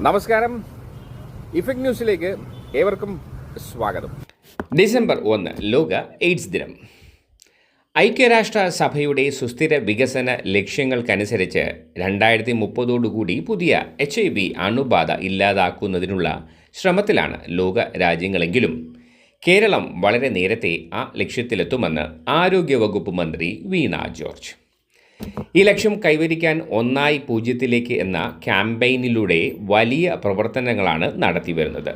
നമസ്കാരം. ഇഫക്ട് ന്യൂസിലേക്ക് ഏവർക്കും സ്വാഗതം. ഡിസംബർ ഒന്ന് ലോക എയ്ഡ്സ് ദിനം. ഐക്യരാഷ്ട്ര സഭയുടെ സുസ്ഥിര വികസന ലക്ഷ്യങ്ങൾക്കനുസരിച്ച് രണ്ടായിരത്തി മുപ്പതോടുകൂടി പുതിയ എച്ച് ഐ വി അണുബാധ ഇല്ലാതാക്കുന്നതിനുള്ള ശ്രമത്തിലാണ് ലോക രാജ്യങ്ങളെങ്കിലും. കേരളം വളരെ നേരത്തെ ആ ലക്ഷ്യത്തിലെത്തുമെന്ന് ആരോഗ്യവകുപ്പ് മന്ത്രി വീണ ജോർജ്. ഈ ലക്ഷ്യം കൈവരിക്കാൻ ഒന്നായി പൂജ്യത്തിലേക്ക് എന്ന ക്യാമ്പയിനിലൂടെ വലിയ പ്രവർത്തനങ്ങളാണ് നടത്തിവരുന്നത്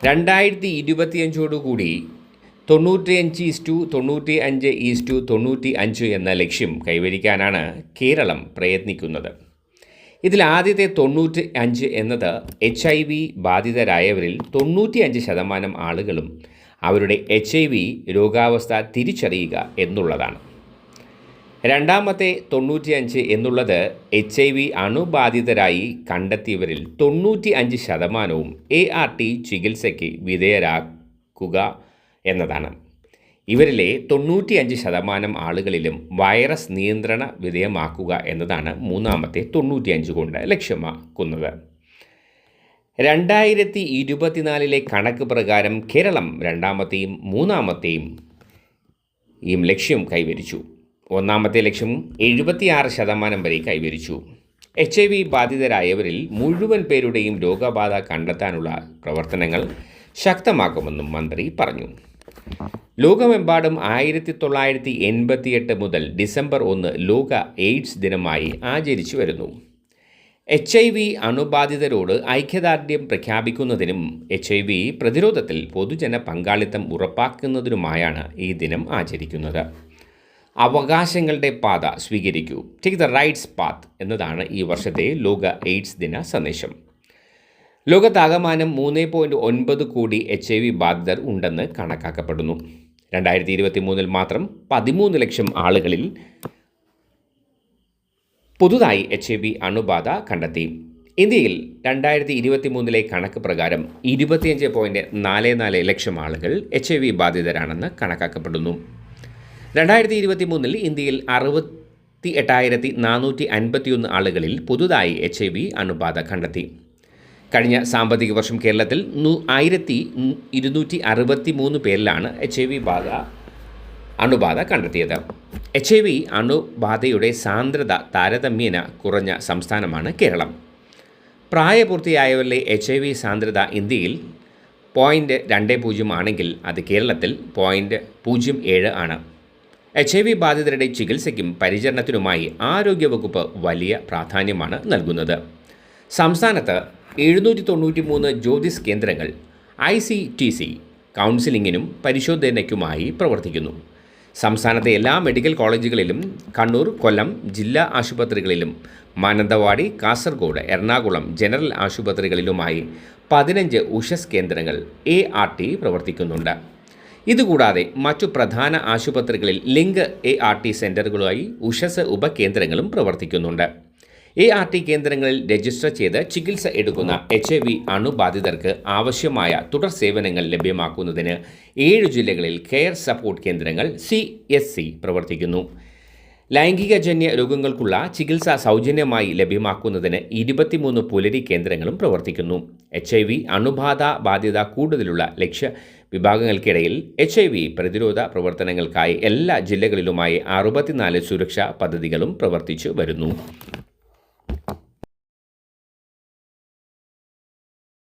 രണ്ടായിരത്തി ഇരുപത്തിയഞ്ചോടുകൂടി തൊണ്ണൂറ്റിയഞ്ച് ഈസ്റ്റു തൊണ്ണൂറ്റി അഞ്ച് ഈസ്റ്റു തൊണ്ണൂറ്റി അഞ്ച് എന്ന ലക്ഷ്യം കൈവരിക്കാനാണ് കേരളം പ്രയത്നിക്കുന്നത്. ഇതിൽ ആദ്യത്തെ തൊണ്ണൂറ്റി അഞ്ച് എന്നത് എച്ച് ഐ വി ബാധിതരായവരിൽ തൊണ്ണൂറ്റി അഞ്ച് ശതമാനം ആളുകളും അവരുടെ എച്ച് ഐ വി രോഗാവസ്ഥ തിരിച്ചറിയുക എന്നുള്ളതാണ്. രണ്ടാമത്തെ തൊണ്ണൂറ്റിയഞ്ച് എന്നുള്ളത് എച്ച് ഐ വി അണുബാധിതരായി കണ്ടെത്തിയവരിൽ തൊണ്ണൂറ്റി അഞ്ച് ശതമാനവും എ ആർ ടി ചികിത്സയ്ക്ക് വിധേയരാക്കുക എന്നതാണ്. ഇവരിലെ തൊണ്ണൂറ്റിയഞ്ച് ശതമാനം ആളുകളിലും വൈറസ് നിയന്ത്രണ വിധേയമാക്കുക എന്നതാണ് മൂന്നാമത്തെ തൊണ്ണൂറ്റിയഞ്ച് കൊണ്ട് ലക്ഷ്യമാക്കുന്നത്. രണ്ടായിരത്തി ഇരുപത്തിനാലിലെ കണക്ക് പ്രകാരം കേരളം രണ്ടാമത്തെയും മൂന്നാമത്തെയും ഈ ലക്ഷ്യം കൈവരിച്ചു. ഒന്നാമത്തെ ലക്ഷ്യം എഴുപത്തിയാറ് ശതമാനം വരെ കൈവരിച്ചു. എച്ച് ഐ വി ബാധിതരായവരിൽ മുഴുവൻ പേരുടെയും രോഗബാധ കണ്ടെത്താനുള്ള പ്രവർത്തനങ്ങൾ ശക്തമാക്കുമെന്നും മന്ത്രി പറഞ്ഞു. ലോകമെമ്പാടും ആയിരത്തി തൊള്ളായിരത്തി എൺപത്തിയെട്ട് മുതൽ ഡിസംബർ ഒന്ന് ലോക എയ്ഡ്സ് ദിനമായി ആചരിച്ചു വരുന്നു. എച്ച് ഐ വി അണുബാധിതരോട് ഐക്യദാർഢ്യം പ്രഖ്യാപിക്കുന്നതിനും എച്ച് ഐ വി പ്രതിരോധത്തിൽ പൊതുജന പങ്കാളിത്തം ഉറപ്പാക്കുന്നതിനുമായാണ് ഈ ദിനം ആചരിക്കുന്നത്. അവകാശങ്ങളുടെ പാത സ്വീകരിക്കൂ. ടേക്ക് ദ റൈറ്റ്സ് പാത്ത് എന്നതാണ് ഈ വർഷത്തെ ലോക എയ്ഡ്സ് ദിന സന്ദേശം. ലോകത്താകമാനം മൂന്ന് പോയിന്റ് ഒൻപത് കോടി എച്ച് ഐ വി ബാധിതർ ഉണ്ടെന്ന് കണക്കാക്കപ്പെടുന്നു. രണ്ടായിരത്തി ഇരുപത്തി മൂന്നിൽ മാത്രം പതിമൂന്ന് ലക്ഷം ആളുകളിൽ പുതുതായി എച്ച് ഐ വി അണുബാധ കണ്ടെത്തി. ഇന്ത്യയിൽ രണ്ടായിരത്തി ഇരുപത്തി മൂന്നിലെ കണക്ക് പ്രകാരം ഇരുപത്തിയഞ്ച് പോയിന്റ് നാല് നാല് ലക്ഷം ആളുകൾ എച്ച് ഐ വി ബാധിതരാണെന്ന് കണക്കാക്കപ്പെടുന്നു. രണ്ടായിരത്തി ഇരുപത്തി മൂന്നിൽ ഇന്ത്യയിൽ അറുപത്തി എട്ടായിരത്തി നാനൂറ്റി അൻപത്തിയൊന്ന് ആളുകളിൽ പുതുതായി എച്ച് ഐ വി അണുബാധ കണ്ടെത്തി. കഴിഞ്ഞ സാമ്പത്തിക വർഷം കേരളത്തിൽ ആയിരത്തി ഇരുന്നൂറ്റി അറുപത്തി മൂന്ന് പേരിലാണ് എച്ച് ഐ വി ബാധ അണുബാധ കണ്ടെത്തിയത്. എച്ച് ഐ വി അണുബാധയുടെ സാന്ദ്രത താരതമ്യേന കുറഞ്ഞ സംസ്ഥാനമാണ് കേരളം. പ്രായപൂർത്തിയായവരിലെ എച്ച് ഐ വി സാന്ദ്രത ഇന്ത്യയിൽ പോയിന്റ് രണ്ട് പൂജ്യം ആണെങ്കിൽ അത് കേരളത്തിൽ പോയിന്റ് പൂജ്യം ഏഴ് ആണ്. എച്ച് ഐ വി ബാധിതരുടെ ചികിത്സയ്ക്കും പരിചരണത്തിനുമായി ആരോഗ്യവകുപ്പ് വലിയ പ്രാധാന്യമാണ് നൽകുന്നത്. സംസ്ഥാനത്ത് എഴുന്നൂറ്റി തൊണ്ണൂറ്റി മൂന്ന് ജ്യോതിസ് കേന്ദ്രങ്ങൾ ഐ സി ടി സി കൗൺസിലിങ്ങിനും പരിശോധനയ്ക്കുമായി പ്രവർത്തിക്കുന്നു. സംസ്ഥാനത്തെ എല്ലാ മെഡിക്കൽ കോളേജുകളിലും കണ്ണൂർ കൊല്ലം ജില്ലാ ആശുപത്രികളിലും മാനന്തവാടി കാസർഗോഡ് എറണാകുളം ജനറൽ ആശുപത്രികളിലുമായി പതിനഞ്ച് ഉഷസ് കേന്ദ്രങ്ങൾ എ പ്രവർത്തിക്കുന്നുണ്ട്. ഇതുകൂടാതെ മറ്റു പ്രധാന ആശുപത്രികളിൽ ലിങ്ക് എ ആർ ടി സെന്ററുകളുമായി ഉഷസ് ഉപകേന്ദ്രങ്ങളും പ്രവർത്തിക്കുന്നുണ്ട്. എ ആർ ടി കേന്ദ്രങ്ങളിൽ രജിസ്റ്റർ ചെയ്ത് ചികിത്സ എടുക്കുന്ന എച്ച് ഐ വി അണുബാധിതർക്ക് ആവശ്യമായ തുടർ സേവനങ്ങൾ ലഭ്യമാക്കുന്നതിന് ഏഴ് ജില്ലകളിൽ കെയർ സപ്പോർട്ട് കേന്ദ്രങ്ങൾ സി എസ് സി പ്രവർത്തിക്കുന്നു. ലൈംഗികജന്യ രോഗങ്ങൾക്കുള്ള ചികിത്സ സൗജന്യമായി ലഭ്യമാക്കുന്നതിന് ഇരുപത്തിമൂന്ന് പുലരി കേന്ദ്രങ്ങളും പ്രവർത്തിക്കുന്നു. എച്ച് ഐ വി അണുബാധ ബാധ്യത കൂടുതലുള്ള ലക്ഷ്യ വിഭാഗങ്ങൾക്കിടയിൽ എച്ച് ഐ വി പ്രതിരോധ പ്രവർത്തനങ്ങൾക്കായി എല്ലാ ജില്ലകളിലുമായി അറുപത്തിനാല് സുരക്ഷാ പദ്ധതികളും പ്രവർത്തിച്ചു വരുന്നു.